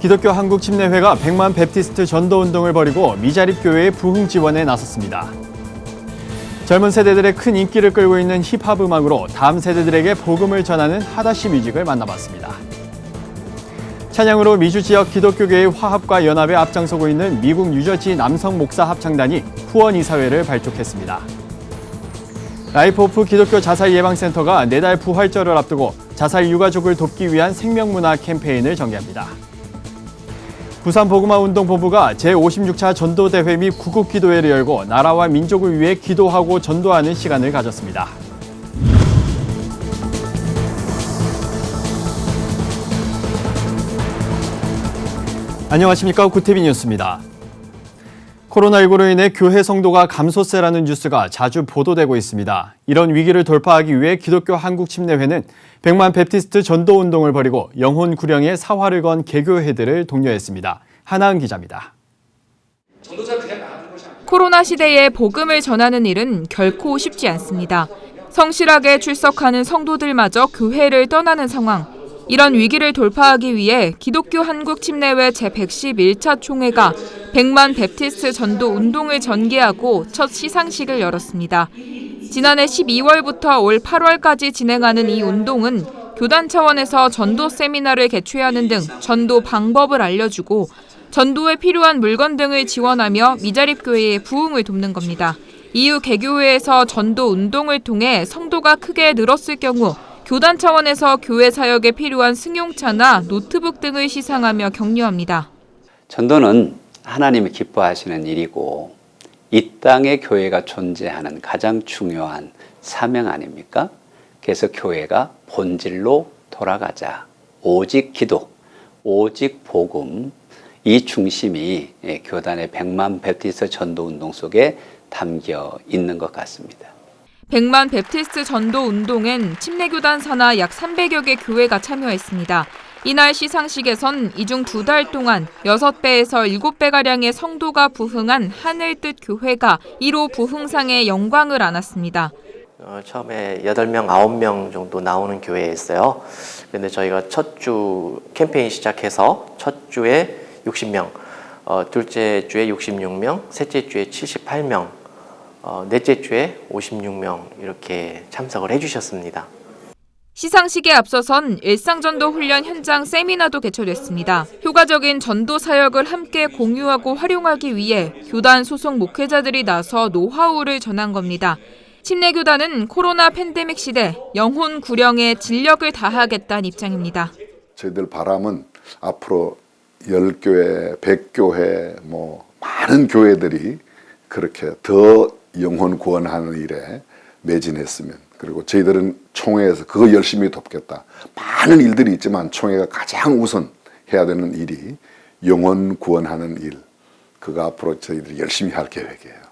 기독교 한국 침례회가 100만 베프티스트 전도 운동을 벌이고 미자립 교회의 부흥 지원에 나섰습니다. 젊은 세대들의 큰 인기를 끌고 있는 힙합 음악으로 다음 세대들에게 복음을 전하는 하다시 뮤직을 만나봤습니다. 찬양으로 미주 지역 기독교계의 화합과 연합에 앞장서고 있는 미국 뉴저지 남성 목사 합창단이 후원 이사회를 발족했습니다. 라이프 오프 기독교 자살 예방센터가 내달 부활절을 앞두고 자살 유가족을 돕기 위한 생명문화 캠페인을 전개합니다. 부산 복음화 운동 본부가 제56차 전도대회 및 구국 기도회를 열고 나라와 민족을 위해 기도하고 전도하는 시간을 가졌습니다. 안녕하십니까 구티비 뉴스입니다. 코로나19로 인해 교회 성도가 감소세라는 뉴스가 자주 보도되고 있습니다. 이런 위기를 돌파하기 위해 기독교 한국침례회는 100만 베프티스트 전도 운동을 벌이고 영혼 구령에 사활을 건 개교회들을 독려했습니다. 하나은 기자입니다. 코로나 시대에 복음을 전하는 일은 결코 쉽지 않습니다. 성실하게 출석하는 성도들마저 교회를 떠나는 상황. 이런 위기를 돌파하기 위해 기독교 한국 침례회 제111차 총회가 100만 베프티스트 전도 운동을 전개하고 첫 시상식을 열었습니다. 지난해 12월부터 올 8월까지 진행하는 이 운동은 교단 차원에서 전도 세미나를 개최하는 등 전도 방법을 알려주고 전도에 필요한 물건 등을 지원하며 미자립 교회의 부흥을 돕는 겁니다. 이후 개교회에서 전도 운동을 통해 성도가 크게 늘었을 경우 교단 차원에서 교회 사역에 필요한 승용차나 노트북 등을 시상하며 격려합니다. 전도는 하나님이 기뻐하시는 일이고 이 땅에 교회가 존재하는 가장 중요한 사명 아닙니까? 그래서 교회가 본질로 돌아가자. 오직 기도, 오직 복음, 이 중심이 예, 교단의 100만 베티스 전도 운동 속에 담겨 있는 것 같습니다. 100만 베프티스트 전도 운동엔 침례교단 산하 약 300여 개 교회가 참여했습니다. 이날 시상식에선 이중 두 달 동안 6배에서 7배가량의 성도가 부흥한 하늘뜻 교회가 1호 부흥상의 영광을 안았습니다. 어, 처음에 8명, 9명 정도 나오는 교회였어요. 근데 저희가 첫 주 캠페인 시작해서 첫 주에 60명, 어, 둘째 주에 66명, 셋째 주에 78명, 어, 넷째 주에 56명 이렇게 참석을 해주셨습니다. 시상식에 앞서선 일상전도 훈련 현장 세미나도 개최됐습니다. 효과적인 전도 사역을 함께 공유하고 활용하기 위해 교단 소속 목회자들이 나서 노하우를 전한 겁니다. 침례교단은 코로나 팬데믹 시대 영혼 구령에 진력을 다하겠다는 입장입니다. 저희들 바람은 앞으로 열 교회, 백 교회, 뭐 많은 교회들이 그렇게 더 영혼 구원하는 일에 매진했으면 그리고 저희들은 총회에서 그거 열심히 돕겠다. 많은 일들이 있지만 총회가 가장 우선 해야 되는 일이 영혼 구원하는 일. 그거 앞으로 저희들이 열심히 할 계획이에요.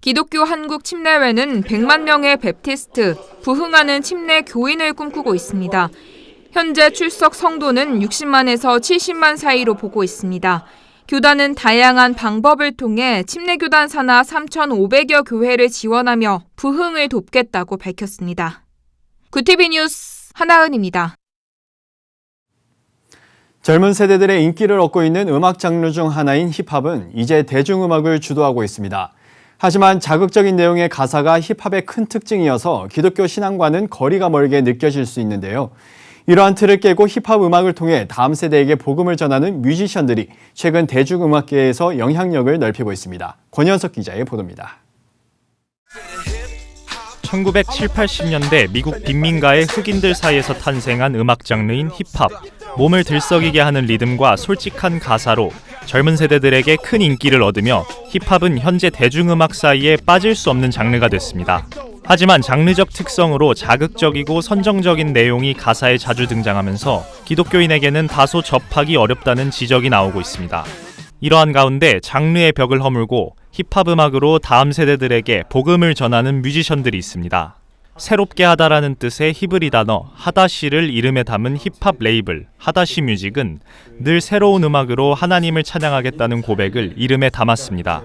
기독교 한국 침례회는 100만 명의 베프티스트, 부흥하는 침례 교인을 꿈꾸고 있습니다. 현재 출석 성도는 60만에서 70만 사이로 보고 있습니다. 교단은 다양한 방법을 통해 침례교단 산하 3,500여 교회를 지원하며 부흥을 돕겠다고 밝혔습니다. 구티비 뉴스 하나은입니다. 젊은 세대들의 인기를 얻고 있는 음악 장르 중 하나인 힙합은 이제 대중음악을 주도하고 있습니다. 하지만 자극적인 내용의 가사가 힙합의 큰 특징이어서 기독교 신앙과는 거리가 멀게 느껴질 수 있는데요. 이러한 틀을 깨고 힙합 음악을 통해 다음 세대에게 복음을 전하는 뮤지션들이 최근 대중음악계에서 영향력을 넓히고 있습니다. 권현석 기자의 보도입니다. 1970, 80년대 미국 빈민가의 흑인들 사이에서 탄생한 음악 장르인 힙합. 몸을 들썩이게 하는 리듬과 솔직한 가사로 젊은 세대들에게 큰 인기를 얻으며 힙합은 현재 대중음악 사이에 빠질 수 없는 장르가 됐습니다. 하지만 장르적 특성으로 자극적이고 선정적인 내용이 가사에 자주 등장하면서 기독교인에게는 다소 접하기 어렵다는 지적이 나오고 있습니다. 이러한 가운데 장르의 벽을 허물고 힙합 음악으로 다음 세대들에게 복음을 전하는 뮤지션들이 있습니다. 새롭게 하다라는 뜻의 히브리 단어 하다시를 이름에 담은 힙합 레이블 하다시 뮤직은 늘 새로운 음악으로 하나님을 찬양하겠다는 고백을 이름에 담았습니다.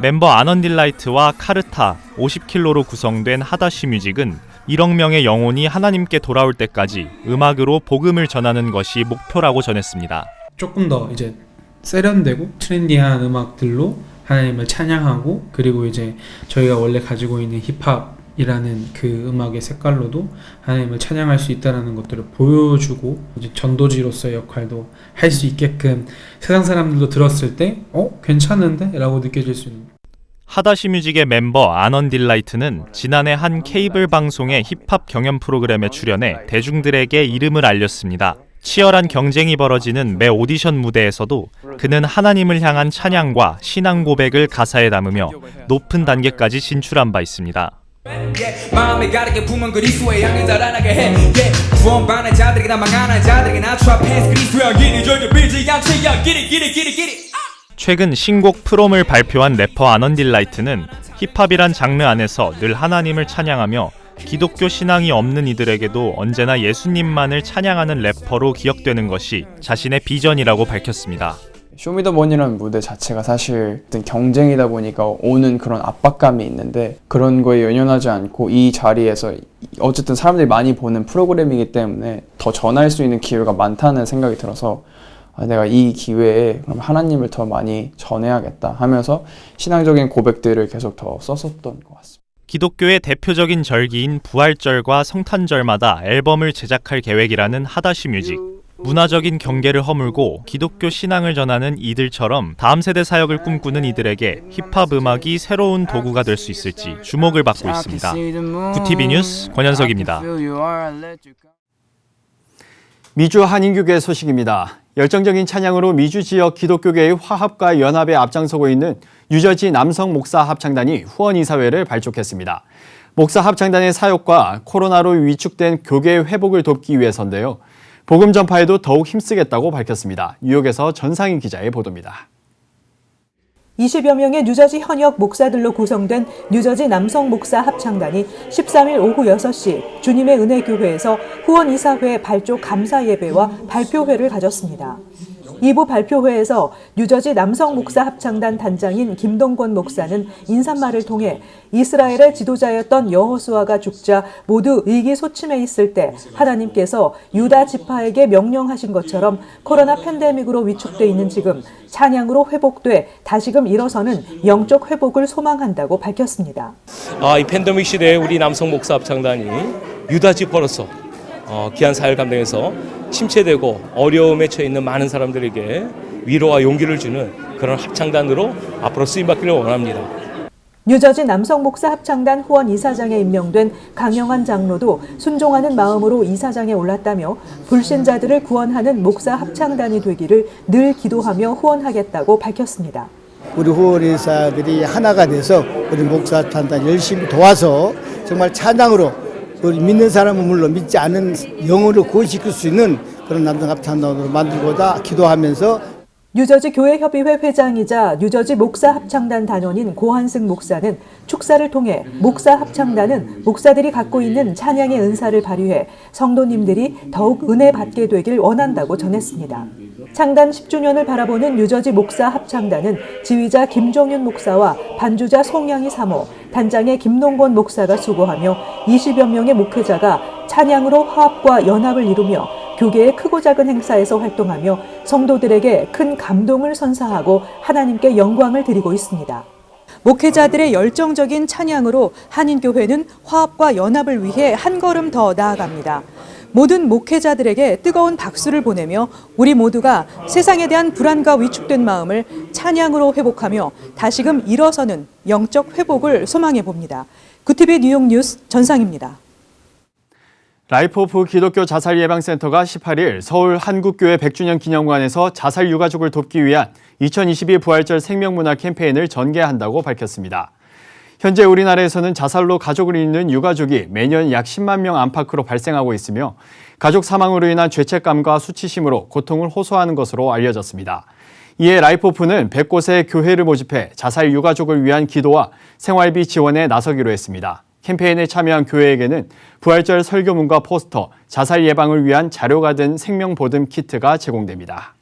멤버 아넌 딜라이트와 카르타 50킬로로 구성된 하다시 뮤직은 1억 명의 영혼이 하나님께 돌아올 때까지 음악으로 복음을 전하는 것이 목표라고 전했습니다. 조금 더 이제 세련되고 트렌디한 음악들로 하나님을 찬양하고 그리고 이제 저희가 원래 가지고 있는 힙합 이라는 그 음악의 색깔로도 하나님을 찬양할 수 있다라는 것들을 보여주고 전도지로서의 역할도 할 수 있게끔 세상 사람들도 들었을 때 어? 괜찮은데? 라고 느껴질 수 있는 하다시 뮤직의 멤버 아넌 딜라이트는 지난해 한 케이블 방송의 힙합 경연 프로그램에 출연해 대중들에게 이름을 알렸습니다. 치열한 경쟁이 벌어지는 매 오디션 무대에서도 그는 하나님을 향한 찬양과 신앙 고백을 가사에 담으며 높은 단계까지 진출한 바 있습니다. 마음에 가득해 품은 그리스도의 향을 자라나게 해. 구원받는 자들에게 나 망하는 자들에게 나 트라펜스 그리스도의 향기를 절대 빌지 않지. 야 기리 기리 기리 기리 최근 신곡 프롬을 발표한 래퍼 아넌 딜라이트는 힙합이란 장르 안에서 늘 하나님을 찬양하며 기독교 신앙이 없는 이들에게도 언제나 예수님만을 찬양하는 래퍼로 기억되는 것이 자신의 비전이라고 밝혔습니다. 쇼미더머니라는 무대 자체가 사실 어떤 경쟁이다 보니까 오는 그런 압박감이 있는데 그런 거에 연연하지 않고 이 자리에서 어쨌든 사람들이 많이 보는 프로그램이기 때문에 더 전할 수 있는 기회가 많다는 생각이 들어서 아, 내가 이 기회에 그럼 하나님을 더 많이 전해야겠다 하면서 신앙적인 고백들을 계속 더 썼었던 것 같습니다. 기독교의 대표적인 절기인 부활절과 성탄절마다 앨범을 제작할 계획이라는 하다시 뮤직. 문화적인 경계를 허물고 기독교 신앙을 전하는 이들처럼 다음 세대 사역을 꿈꾸는 이들에게 힙합 음악이 새로운 도구가 될 수 있을지 주목을 받고 있습니다. 구티비 뉴스 권현석입니다. 미주 한인교회 소식입니다. 열정적인 찬양으로 미주 지역 기독교계의 화합과 연합에 앞장서고 있는 뉴저지 남성 목사 합창단이 후원 이사회를 발족했습니다. 목사 합창단의 사역과 코로나로 위축된 교계 회복을 돕기 위해서인데요. 복음 전파에도 더욱 힘쓰겠다고 밝혔습니다. 뉴욕에서 전상희 기자의 보도입니다. 20여 명의 뉴저지 현역 목사들로 구성된 뉴저지 남성 목사 합창단이 13일 오후 6시 주님의 은혜 교회에서 후원 이사회 발족 감사 예배와 발표회를 가졌습니다. 2부 발표회에서 뉴저지 남성 목사 합창단 단장인 김동권 목사는 인사말을 통해 이스라엘의 지도자였던 여호수아가 죽자 모두 의기소침해 있을 때 하나님께서 유다 지파에게 명령하신 것처럼 코로나 팬데믹으로 위축돼 있는 지금 찬양으로 회복돼 다시금 일어서는 영적 회복을 소망한다고 밝혔습니다. 아, 이 팬데믹 시대에 우리 남성 목사 합창단이 유다 지퍼로서 어, 귀한 사회를 감당해서 침체되고 어려움에 처해 있는 많은 사람들에게 위로와 용기를 주는 그런 합창단으로 앞으로 쓰임 받기를 원합니다. 뉴저지 남성 목사 합창단 후원 이사장에 임명된 강영환 장로도 순종하는 마음으로 이사장에 올랐다며 불신자들을 구원하는 목사 합창단이 되기를 늘 기도하며 후원하겠다고 밝혔습니다. 우리 후원의사들이 하나가 돼서 우리 목사 합창단 열심히 도와서 정말 찬양으로 우리 믿는 사람은 물론 믿지 않은 영혼을 구원시킬 수 있는 그런 남성 합창단으로 만들고자 기도하면서 뉴저지 교회협의회 회장이자 뉴저지 목사 합창단 단원인 고한승 목사는 축사를 통해 목사 합창단은 목사들이 갖고 있는 찬양의 은사를 발휘해 성도님들이 더욱 은혜 받게 되길 원한다고 전했습니다. 창단 10주년을 바라보는 뉴저지 목사 합창단은 지휘자 김종윤 목사와 반주자 송양희 사모, 단장의 김농권 목사가 수고하며 20여 명의 목회자가 찬양으로 화합과 연합을 이루며 교계의 크고 작은 행사에서 활동하며 성도들에게 큰 감동을 선사하고 하나님께 영광을 드리고 있습니다. 목회자들의 열정적인 찬양으로 한인교회는 화합과 연합을 위해 한 걸음 더 나아갑니다. 모든 목회자들에게 뜨거운 박수를 보내며 우리 모두가 세상에 대한 불안과 위축된 마음을 찬양으로 회복하며 다시금 일어서는 영적 회복을 소망해 봅니다. 구티비 뉴욕 뉴스 전상입니다. 라이프 오프 기독교 자살 예방센터가 18일 서울 한국교회 100주년 기념관에서 자살 유가족을 돕기 위한 2022 부활절 생명문화 캠페인을 전개한다고 밝혔습니다. 현재 우리나라에서는 자살로 가족을 잃는 유가족이 매년 약 10만 명 안팎으로 발생하고 있으며 가족 사망으로 인한 죄책감과 수치심으로 고통을 호소하는 것으로 알려졌습니다. 이에 라이프 오프는 100곳의 교회를 모집해 자살 유가족을 위한 기도와 생활비 지원에 나서기로 했습니다. 캠페인에 참여한 교회에게는 부활절 설교문과 포스터, 자살 예방을 위한 자료가 든 생명보듬 키트가 제공됩니다.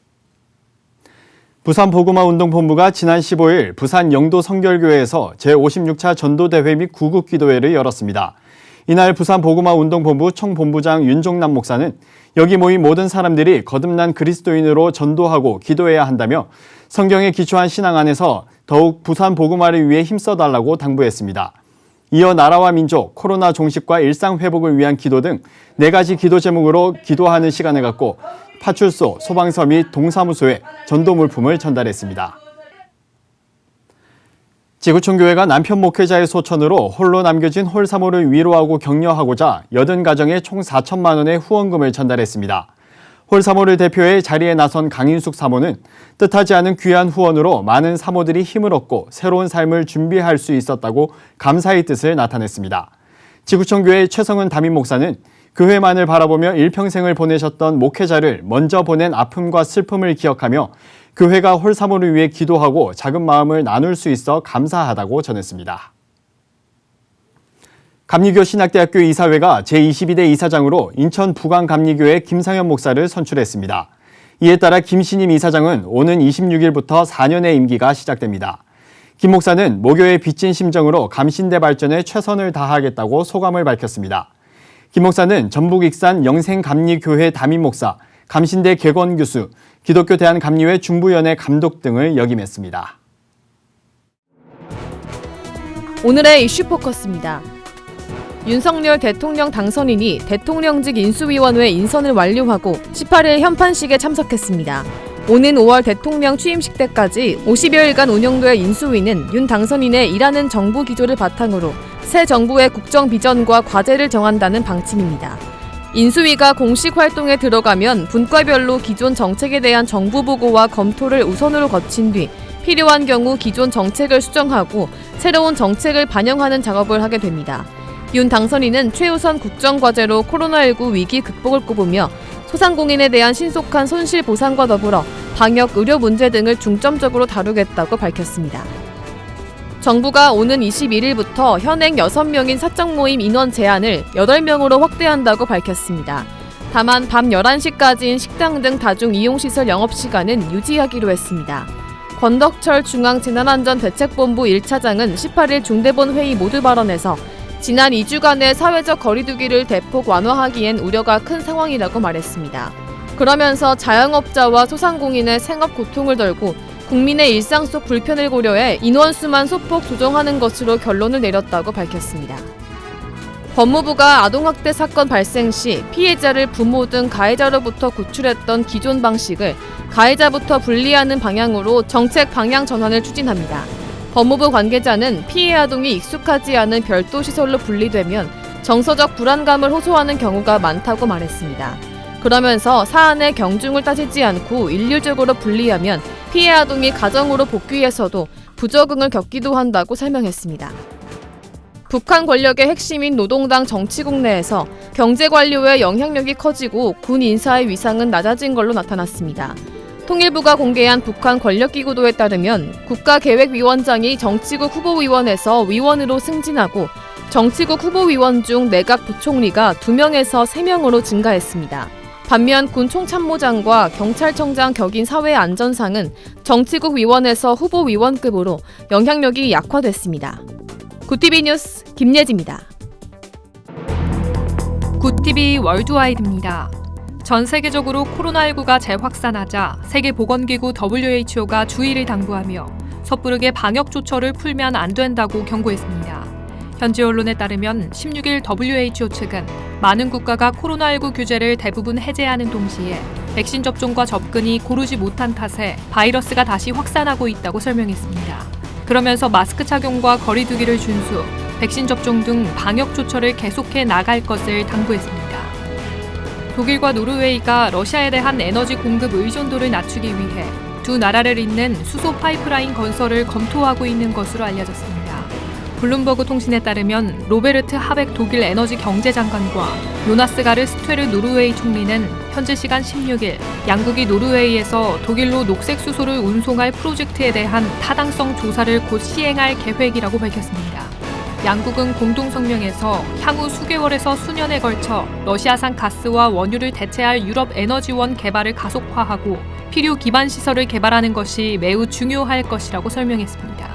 부산 보구마 운동본부가 지난 15일 부산 영도 성결교회에서 제56차 전도대회 및 구국 기도회를 열었습니다. 이날 부산 보구마 운동본부 총본부장 윤종남 목사는 여기 모인 모든 사람들이 거듭난 그리스도인으로 전도하고 기도해야 한다며 성경에 기초한 신앙 안에서 더욱 부산 복음화를 위해 힘써달라고 당부했습니다. 이어 나라와 민족, 코로나 종식과 일상 회복을 위한 기도 등 네 가지 기도 제목으로 기도하는 시간을 갖고 파출소, 소방서 및 동사무소에 전도 물품을 전달했습니다. 지구촌 교회가 남편 목회자의 소천으로 홀로 남겨진 홀사모를 위로하고 격려하고자 80가정에 총 4천만 원의 후원금을 전달했습니다. 홀 사모를 대표해 자리에 나선 강인숙 사모는 뜻하지 않은 귀한 후원으로 많은 사모들이 힘을 얻고 새로운 삶을 준비할 수 있었다고 감사의 뜻을 나타냈습니다. 지구촌교회 최성은 담임 목사는 교회만을 바라보며 일평생을 보내셨던 목회자를 먼저 보낸 아픔과 슬픔을 기억하며 교회가 홀 사모를 위해 기도하고 작은 마음을 나눌 수 있어 감사하다고 전했습니다. 감리교 신학대학교 이사회가 제22대 이사장으로 인천 부광감리교회 김상현 목사를 선출했습니다. 이에 따라 김신임 이사장은 오는 26일부터 4년의 임기가 시작됩니다. 김 목사는 모교의 빚진 심정으로 감신대 발전에 최선을 다하겠다고 소감을 밝혔습니다. 김 목사는 전북 익산 영생감리교회 담임 목사, 감신대 개건 교수, 기독교 대한감리회 중부연회 감독 등을 역임했습니다. 오늘의 이슈 포커스입니다. 윤석열 대통령 당선인이 대통령직 인수위원회 인선을 완료하고 18일 현판식에 참석했습니다. 오는 5월 대통령 취임식 때까지 50여일간 운영될 인수위는 윤 당선인의 일하는 정부 기조를 바탕으로 새 정부의 국정 비전과 과제를 정한다는 방침입니다. 인수위가 공식 활동에 들어가면 분과별로 기존 정책에 대한 정부 보고와 검토를 우선으로 거친 뒤 필요한 경우 기존 정책을 수정하고 새로운 정책을 반영하는 작업을 하게 됩니다. 윤 당선인은 최우선 국정과제로 코로나19 위기 극복을 꼽으며 소상공인에 대한 신속한 손실 보상과 더불어 방역 의료 문제 등을 중점적으로 다루겠다고 밝혔습니다. 정부가 오는 21일부터 현행 6명인 사적 모임 인원 제한을 8명으로 확대한다고 밝혔습니다. 다만 밤 11시까지인 식당 등 다중 이용시설 영업시간은 유지하기로 했습니다. 권덕철 중앙재난안전대책본부 1차장은 18일 중대본 회의 모두 발언에서 지난 2주간의 사회적 거리두기를 대폭 완화하기엔 우려가 큰 상황이라고 말했습니다. 그러면서 자영업자와 소상공인의 생업 고통을 덜고 국민의 일상 속 불편을 고려해 인원수만 소폭 조정하는 것으로 결론을 내렸다고 밝혔습니다. 법무부가 아동학대 사건 발생 시 피해자를 부모 등 가해자로부터 구출했던 기존 방식을 가해자부터 분리하는 방향으로 정책 방향 전환을 추진합니다. 법무부 관계자는 피해 아동이 익숙하지 않은 별도 시설로 분리되면 정서적 불안감을 호소하는 경우가 많다고 말했습니다. 그러면서 사안의 경중을 따지지 않고 일률적으로 분리하면 피해 아동이 가정으로 복귀해서도 부적응을 겪기도 한다고 설명했습니다. 북한 권력의 핵심인 노동당 정치국 내에서 경제 관료의 영향력이 커지고 군 인사의 위상은 낮아진 걸로 나타났습니다. 통일부가 공개한 북한 권력기구도에 따르면 국가계획위원장이 정치국 후보위원에서 위원으로 승진하고 정치국 후보위원 중 내각 부총리가 2명에서 3명으로 증가했습니다. 반면 군 총참모장과 경찰청장 격인 사회안전상은 정치국 위원에서 후보위원급으로 영향력이 약화됐습니다. 구티비 뉴스 김예지입니다. 굿TV 월드와이드입니다. 전 세계적으로 코로나19가 재확산하자 세계보건기구 WHO가 주의를 당부하며 섣부르게 방역 조처를 풀면 안 된다고 경고했습니다. 현지 언론에 따르면 16일 WHO 측은 많은 국가가 코로나19 규제를 대부분 해제하는 동시에 백신 접종과 접근이 고르지 못한 탓에 바이러스가 다시 확산하고 있다고 설명했습니다. 그러면서 마스크 착용과 거리두기를 준수, 백신 접종 등 방역 조처를 계속해 나갈 것을 당부했습니다. 독일과 노르웨이가 러시아에 대한 에너지 공급 의존도를 낮추기 위해 두 나라를 잇는 수소 파이프라인 건설을 검토하고 있는 것으로 알려졌습니다. 블룸버그 통신에 따르면 로베르트 하벡 독일 에너지 경제장관과 요나스 가르 스twe르 노르웨이 총리는 현지 시간 16일 양국이 노르웨이에서 독일로 녹색 수소를 운송할 프로젝트에 대한 타당성 조사를 곧 시행할 계획이라고 밝혔습니다. 양국은 공동 성명에서 향후 수개월에서 수년에 걸쳐 러시아산 가스와 원유를 대체할 유럽 에너지원 개발을 가속화하고 필요 기반 시설을 개발하는 것이 매우 중요할 것이라고 설명했습니다.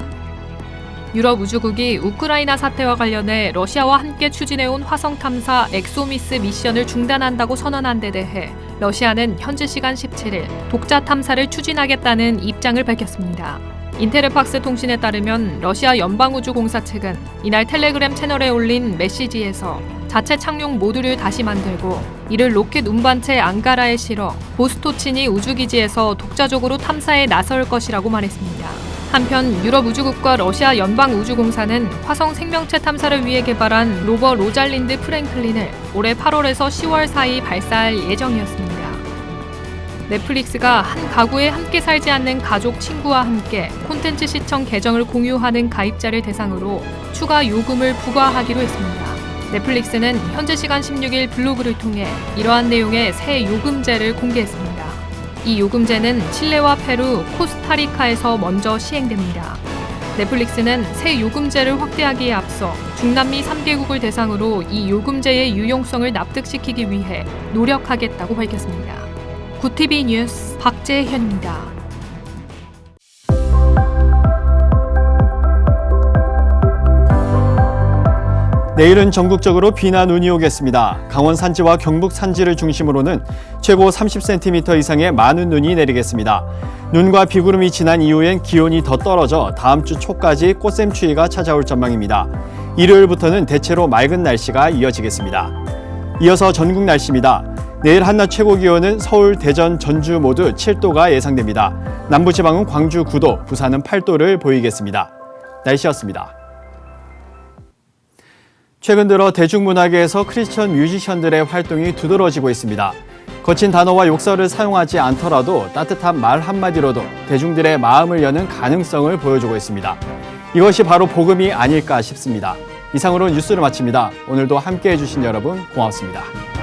유럽 우주국이 우크라이나 사태와 관련해 러시아와 함께 추진해온 화성 탐사 엑소미스 미션을 중단한다고 선언한 데 대해 러시아는 현지 시간 17일 독자 탐사를 추진하겠다는 입장을 밝혔습니다. 인테르팍스 통신에 따르면 러시아 연방우주공사 측은 이날 텔레그램 채널에 올린 메시지에서 자체 착륙 모듈을 다시 만들고 이를 로켓 운반체 앙가라에 실어 보스토치니 우주기지에서 독자적으로 탐사에 나설 것이라고 말했습니다. 한편 유럽 우주국과 러시아 연방 우주공사는 화성 생명체 탐사를 위해 개발한 로버 로잘린드 프랭클린을 올해 8월에서 10월 사이 발사할 예정이었습니다. 넷플릭스가 한 가구에 함께 살지 않는 가족 친구와 함께 콘텐츠 시청 계정을 공유하는 가입자를 대상으로 추가 요금을 부과하기로 했습니다. 넷플릭스는 현재 시간 16일 블로그를 통해 이러한 내용의 새 요금제를 공개했습니다. 이 요금제는 칠레와 페루, 코스타리카에서 먼저 시행됩니다. 넷플릭스는 새 요금제를 확대하기에 앞서 중남미 3개국을 대상으로 이 요금제의 유용성을 납득시키기 위해 노력하겠다고 밝혔습니다. 구티비 뉴스 박재현입니다. 내일은 전국적으로 비나 눈이 오겠습니다. 강원 산지와 경북 산지를 중심으로는 최고 30cm 이상의 많은 눈이 내리겠습니다. 눈과 비구름이 지난 이후엔 기온이 더 떨어져 다음 주 초까지 꽃샘추위가 찾아올 전망입니다. 일요일부터는 대체로 맑은 날씨가 이어지겠습니다. 이어서 전국 날씨입니다. 내일 한낮 최고 기온은 서울, 대전, 전주 모두 7도가 예상됩니다. 남부 지방은 광주 9도, 부산은 8도를 보이겠습니다. 날씨였습니다. 최근 들어 대중문화계에서 크리스천 뮤지션들의 활동이 두드러지고 있습니다. 거친 단어와 욕설을 사용하지 않더라도 따뜻한 말 한마디로도 대중들의 마음을 여는 가능성을 보여주고 있습니다. 이것이 바로 복음이 아닐까 싶습니다. 이상으로 뉴스를 마칩니다. 오늘도 함께 해주신 여러분 고맙습니다. 니다